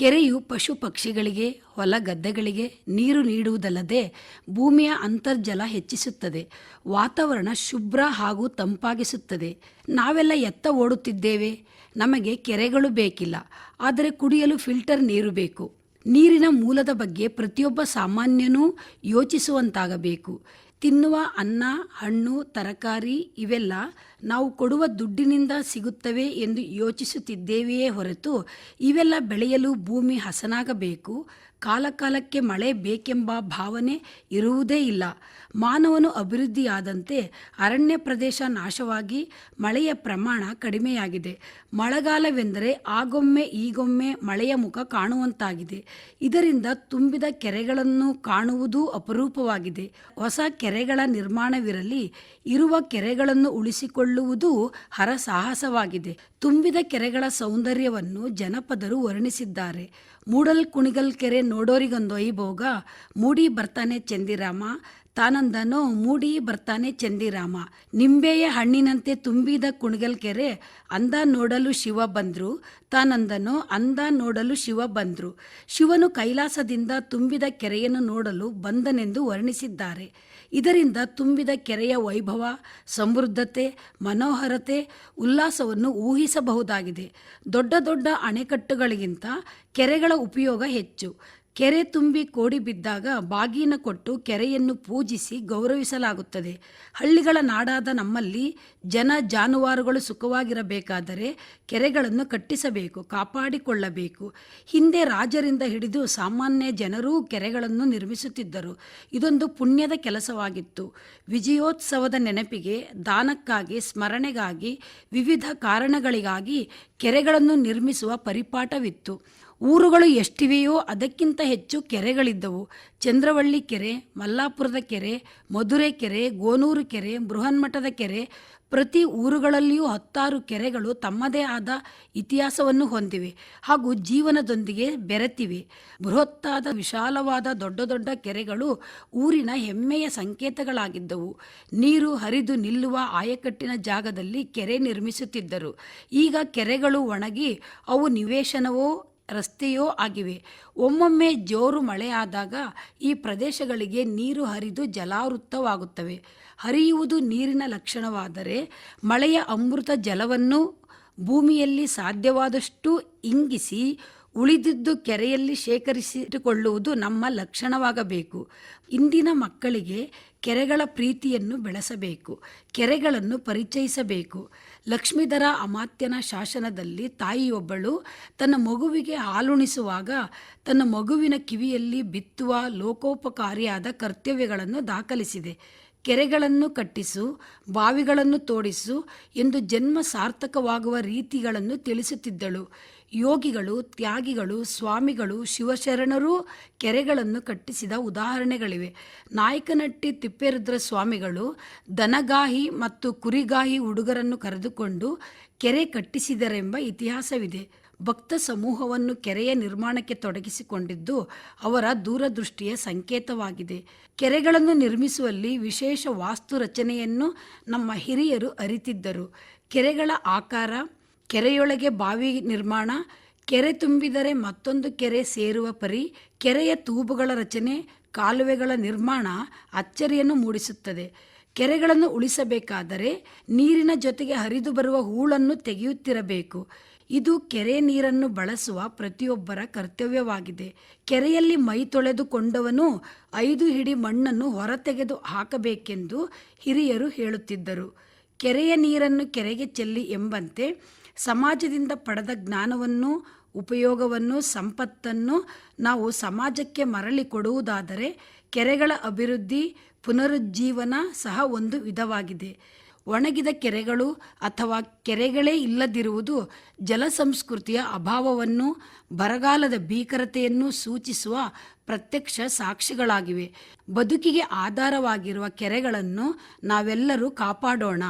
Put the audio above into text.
ಕೆರೆಯು ಪಶು ಪಕ್ಷಿಗಳಿಗೆ, ಹೊಲ ಗದ್ದೆಗಳಿಗೆ ನೀರು ನೀಡುವುದಲ್ಲದೆ ಭೂಮಿಯ ಅಂತರ್ಜಲ ಹೆಚ್ಚಿಸುತ್ತದೆ. ವಾತಾವರಣ ಶುಭ್ರ ಹಾಗೂ ತಂಪಾಗಿಸುತ್ತದೆ. ನಾವೆಲ್ಲ ಎತ್ತ ಓಡುತ್ತಿದ್ದೇವೆ. ನಮಗೆ ಕೆರೆಗಳು ಬೇಕಿಲ್ಲ. ಆದರೆ ಕುಡಿಯಲು ಫಿಲ್ಟರ್ ನೀರು ಬೇಕು. ನೀರಿನ ಮೂಲದ ಬಗ್ಗೆ ಪ್ರತಿಯೊಬ್ಬ ಸಾಮಾನ್ಯನೂ ಯೋಚಿಸುವಂತಾಗಬೇಕು. ತಿನ್ನುವ ಅನ್ನ, ಹಣ್ಣು, ತರಕಾರಿ ಇವೆಲ್ಲ ನಾವು ಕೊಡುವ ದುಡ್ಡಿನಿಂದ ಸಿಗುತ್ತವೆ ಎಂದು ಯೋಚಿಸುತ್ತಿದ್ದೇವೆಯೇ ಹೊರತು ಇವೆಲ್ಲ ಬೆಳೆಯಲು ಭೂಮಿ ಹಸನಾಗಬೇಕು. ಕಾಲಕಾಲಕ್ಕೆ ಮಳೆ ಬೇಕೆಂಬ ಭಾವನೆ ಇರುವುದೇ ಇಲ್ಲ. ಮಾನವನು ಅಭಿವೃದ್ಧಿಯಾದಂತೆ ಅರಣ್ಯ ಪ್ರದೇಶ ನಾಶವಾಗಿ ಮಳೆಯ ಪ್ರಮಾಣ ಕಡಿಮೆಯಾಗಿದೆ. ಮಳೆಗಾಲವೆಂದರೆ ಆಗೊಮ್ಮೆ ಈಗೊಮ್ಮೆ ಮಳೆಯ ಮುಖ ಕಾಣುವಂತಾಗಿದೆ. ಇದರಿಂದ ತುಂಬಿದ ಕೆರೆಗಳನ್ನು ಕಾಣುವುದೂ ಅಪರೂಪವಾಗಿದೆ. ಹೊಸ ಕೆರೆಗಳ ನಿರ್ಮಾಣವಿರಲಿ, ಇರುವ ಕೆರೆಗಳನ್ನು ಉಳಿಸಿಕೊಳ್ಳುವುದು ಹರಸಾಹಸವಾಗಿದೆ. ತುಂಬಿದ ಕೆರೆಗಳ ಸೌಂದರ್ಯವನ್ನು ಜನಪದರು ವರ್ಣಿಸಿದ್ದಾರೆ. ಮೂಡಲ್ ಕುಣಿಗಲ್ ಕೆರೆ ನೋಡೋರಿಗೊಂದು ಐಭೋಗ ಮೂಡಿ ಬರ್ತಾನೆ ಚಂದಿರಾಮ ತಾನಂದನೋ ಮೂಡಿ ಬರ್ತಾನೆ ಚಂದಿರಾಮ. ನಿಂಬೆಯ ಹಣ್ಣಿನಂತೆ ತುಂಬಿದ ಕುಣಗಲ್ ಕೆರೆ, ಅಂದ ನೋಡಲು ಶಿವ ಬಂದ್ರು. ತಾನಂದನೋ ಅಂದ ನೋಡಲು ಶಿವ ಬಂದ್ರು. ಶಿವನು ಕೈಲಾಸದಿಂದ ತುಂಬಿದ ಕೆರೆಯನ್ನು ನೋಡಲು ಬಂದನೆಂದು ವರ್ಣಿಸಿದ್ದಾರೆ. ಇದರಿಂದ ತುಂಬಿದ ಕೆರೆಯ ವೈಭವ, ಸಮೃದ್ಧತೆ, ಮನೋಹರತೆ, ಉಲ್ಲಾಸವನ್ನು ಊಹಿಸಬಹುದಾಗಿದೆ. ದೊಡ್ಡ ದೊಡ್ಡ ಅಣೆಕಟ್ಟುಗಳಿಗಿಂತ ಕೆರೆಗಳ ಉಪಯೋಗ ಹೆಚ್ಚು. ಕೆರೆ ತುಂಬಿ ಕೋಡಿ ಬಿದ್ದಾಗ ಬಾಗಿನ ಕೊಟ್ಟು ಕೆರೆಯನ್ನು ಪೂಜಿಸಿ ಗೌರವಿಸಲಾಗುತ್ತದೆ. ಹಳ್ಳಿಗಳ ನಾಡಾದ ನಮ್ಮಲ್ಲಿ ಜನ ಜಾನುವಾರುಗಳು ಸುಖವಾಗಿರಬೇಕಾದರೆ ಕೆರೆಗಳನ್ನು ಕಟ್ಟಿಸಬೇಕು, ಕಾಪಾಡಿಕೊಳ್ಳಬೇಕು. ಹಿಂದೆ ರಾಜರಿಂದ ಹಿಡಿದು ಸಾಮಾನ್ಯ ಜನರೂ ಕೆರೆಗಳನ್ನು ನಿರ್ಮಿಸುತ್ತಿದ್ದರು. ಇದೊಂದು ಪುಣ್ಯದ ಕೆಲಸವಾಗಿತ್ತು. ವಿಜಯೋತ್ಸವದ ನೆನಪಿಗೆ, ದಾನಕ್ಕಾಗಿ, ಸ್ಮರಣೆಗಾಗಿ, ವಿವಿಧ ಕಾರಣಗಳಿಗಾಗಿ ಕೆರೆಗಳನ್ನು ನಿರ್ಮಿಸುವ ಪರಿಪಾಠವಿತ್ತು. ಊರುಗಳು ಎಷ್ಟಿವೆಯೋ ಅದಕ್ಕಿಂತ ಹೆಚ್ಚು ಕೆರೆಗಳಿದ್ದವು. ಚಂದ್ರವಳ್ಳಿ ಕೆರೆ, ಮಲ್ಲಾಪುರದ ಕೆರೆ, ಮಧುರೆ ಕೆರೆ, ಗೋನೂರು ಕೆರೆ, ಬೃಹನ್ಮಠದ ಕೆರೆ ಪ್ರತಿ ಊರುಗಳಲ್ಲಿಯೂ ಹತ್ತಾರು ಕೆರೆಗಳು ತಮ್ಮದೇ ಆದ ಇತಿಹಾಸವನ್ನು ಹೊಂದಿವೆ ಹಾಗೂ ಜೀವನದೊಂದಿಗೆ ಬೆರೆತಿವೆ. ಬೃಹತ್ತಾದ, ವಿಶಾಲವಾದ, ದೊಡ್ಡ ದೊಡ್ಡ ಕೆರೆಗಳು ಊರಿನ ಹೆಮ್ಮೆಯ ಸಂಕೇತಗಳಾಗಿದ್ದವು. ನೀರು ಹರಿದು ನಿಲ್ಲುವ ಆಯಕಟ್ಟಿನ ಜಾಗದಲ್ಲಿ ಕೆರೆ ನಿರ್ಮಿಸುತ್ತಿದ್ದರು. ಈಗ ಕೆರೆಗಳು ಒಣಗಿ ಅವು ನಿವೇಶನವೋ ರಸ್ತೆಯೋ ಆಗಿವೆ. ಒಮ್ಮೊಮ್ಮೆ ಜೋರು ಮಳೆಯಾದಾಗ ಈ ಪ್ರದೇಶಗಳಿಗೆ ನೀರು ಹರಿದು ಜಲಾವೃತವಾಗುತ್ತವೆ ಹರಿಯುವುದು ನೀರಿನ ಲಕ್ಷಣವಾದರೆ ಮಳೆಯ ಅಮೃತ ಜಲವನ್ನು ಭೂಮಿಯಲ್ಲಿ ಸಾಧ್ಯವಾದಷ್ಟು ಇಂಗಿಸಿ ಉಳಿದಿದ್ದು ಕೆರೆಯಲ್ಲಿ ಶೇಖರಿಸಿಟ್ಟುಕೊಳ್ಳುವುದು ನಮ್ಮ ಲಕ್ಷಣವಾಗಬೇಕು. ಇಂದಿನ ಮಕ್ಕಳಿಗೆ ಕೆರೆಗಳ ಪ್ರೀತಿಯನ್ನು ಬೆಳೆಸಬೇಕು. ಕೆರೆಗಳನ್ನು ಪರಿಚಯಿಸಬೇಕು. ಲಕ್ಷ್ಮೀಧರ ಅಮಾತ್ಯನ ಶಾಸನದಲ್ಲಿ ತಾಯಿಯೊಬ್ಬಳು ತನ್ನ ಮಗುವಿಗೆ ಹಾಲುಣಿಸುವಾಗ ತನ್ನ ಮಗುವಿನ ಕಿವಿಯಲ್ಲಿ ಬಿತ್ತುವ ಲೋಕೋಪಕಾರಿಯಾದ ಕರ್ತವ್ಯಗಳನ್ನು ದಾಖಲಿಸಿದೆ. ಕೆರೆಗಳನ್ನು ಕಟ್ಟಿಸು, ಬಾವಿಗಳನ್ನು ತೋಡಿಸು ಎಂದು ಜನ್ಮ ಸಾರ್ಥಕವಾಗುವ ರೀತಿಗಳನ್ನು ತಿಳಿಸುತ್ತಿದ್ದಳು. ಯೋಗಿಗಳು, ತ್ಯಾಗಿಗಳು, ಸ್ವಾಮಿಗಳು, ಶಿವಶರಣರೂ ಕೆರೆಗಳನ್ನು ಕಟ್ಟಿಸಿದ ಉದಾಹರಣೆಗಳಿವೆ. ನಾಯಕನಟ್ಟಿ ತಿಪ್ಪೇರುದ್ರ ಸ್ವಾಮಿಗಳು ದನಗಾಹಿ ಮತ್ತು ಕುರಿಗಾಹಿ ಹುಡುಗರನ್ನು ಕರೆದುಕೊಂಡು ಕೆರೆ ಕಟ್ಟಿಸಿದರೆಂಬ ಇತಿಹಾಸವಿದೆ. ಭಕ್ತ ಸಮೂಹವನ್ನು ಕೆರೆಯ ನಿರ್ಮಾಣಕ್ಕೆ ತೊಡಗಿಸಿಕೊಂಡಿದ್ದು ಅವರ ದೂರದೃಷ್ಟಿಯ ಸಂಕೇತವಾಗಿದೆ. ಕೆರೆಗಳನ್ನು ನಿರ್ಮಿಸುವಲ್ಲಿ ವಿಶೇಷ ವಾಸ್ತು ರಚನೆಯನ್ನು ನಮ್ಮ ಹಿರಿಯರು ಅರಿತಿದ್ದರು. ಕೆರೆಗಳ ಆಕಾರ, ಕೆರೆಯೊಳಗೆ ಬಾವಿ ನಿರ್ಮಾಣ, ಕೆರೆ ತುಂಬಿದರೆ ಮತ್ತೊಂದು ಕೆರೆ ಸೇರುವ ಪರಿ, ಕೆರೆಯ ತೂಬುಗಳ ರಚನೆ, ಕಾಲುವೆಗಳ ನಿರ್ಮಾಣ ಅಚ್ಚರಿಯನ್ನು ಮೂಡಿಸುತ್ತದೆ. ಕೆರೆಗಳನ್ನು ಉಳಿಸಬೇಕಾದರೆ ನೀರಿನ ಜೊತೆಗೆ ಹರಿದು ಬರುವ ಹೂಳನ್ನು ತೆಗೆಯುತ್ತಿರಬೇಕು. ಇದು ಕೆರೆ ನೀರನ್ನು ಬಳಸುವ ಪ್ರತಿಯೊಬ್ಬರ ಕರ್ತವ್ಯವಾಗಿದೆ. ಕೆರೆಯಲ್ಲಿ ಮೈ ತೊಳೆದುಕೊಂಡವನು ಐದು ಹಿಡಿ ಮಣ್ಣನ್ನು ಹೊರತೆಗೆದು ಹಾಕಬೇಕೆಂದು ಹಿರಿಯರು ಹೇಳುತ್ತಿದ್ದರು. ಕೆರೆಯ ನೀರನ್ನು ಕೆರೆಗೆ ಚೆಲ್ಲಿ ಎಂಬಂತೆ ಸಮಾಜದಿಂದ ಪಡೆದ ಜ್ಞಾನವನ್ನು ಉಪಯೋಗವನ್ನು ಸಂಪತ್ತನ್ನು ನಾವು ಸಮಾಜಕ್ಕೆ ಮರಳಿ ಕೊಡುವುದಾದರೆ ಕೆರೆಗಳ ಅಭಿವೃದ್ಧಿ, ಪುನರುಜ್ಜೀವನ ಸಹ ಒಂದು ವಿಧವಾಗಿದೆ. ಒಣಗಿದ ಕೆರೆಗಳು ಅಥವಾ ಕೆರೆಗಳೇ ಇಲ್ಲದಿರುವುದು ಜಲ ಸಂಸ್ಕೃತಿಯ ಅಭಾವವನ್ನು, ಬರಗಾಲದ ಭೀಕರತೆಯನ್ನು ಸೂಚಿಸುವ ಪ್ರತ್ಯಕ್ಷ ಸಾಕ್ಷಿಗಳಾಗಿವೆ. ಬದುಕಿಗೆ ಆಧಾರವಾಗಿರುವ ಕೆರೆಗಳನ್ನು ನಾವೆಲ್ಲರೂ ಕಾಪಾಡೋಣ.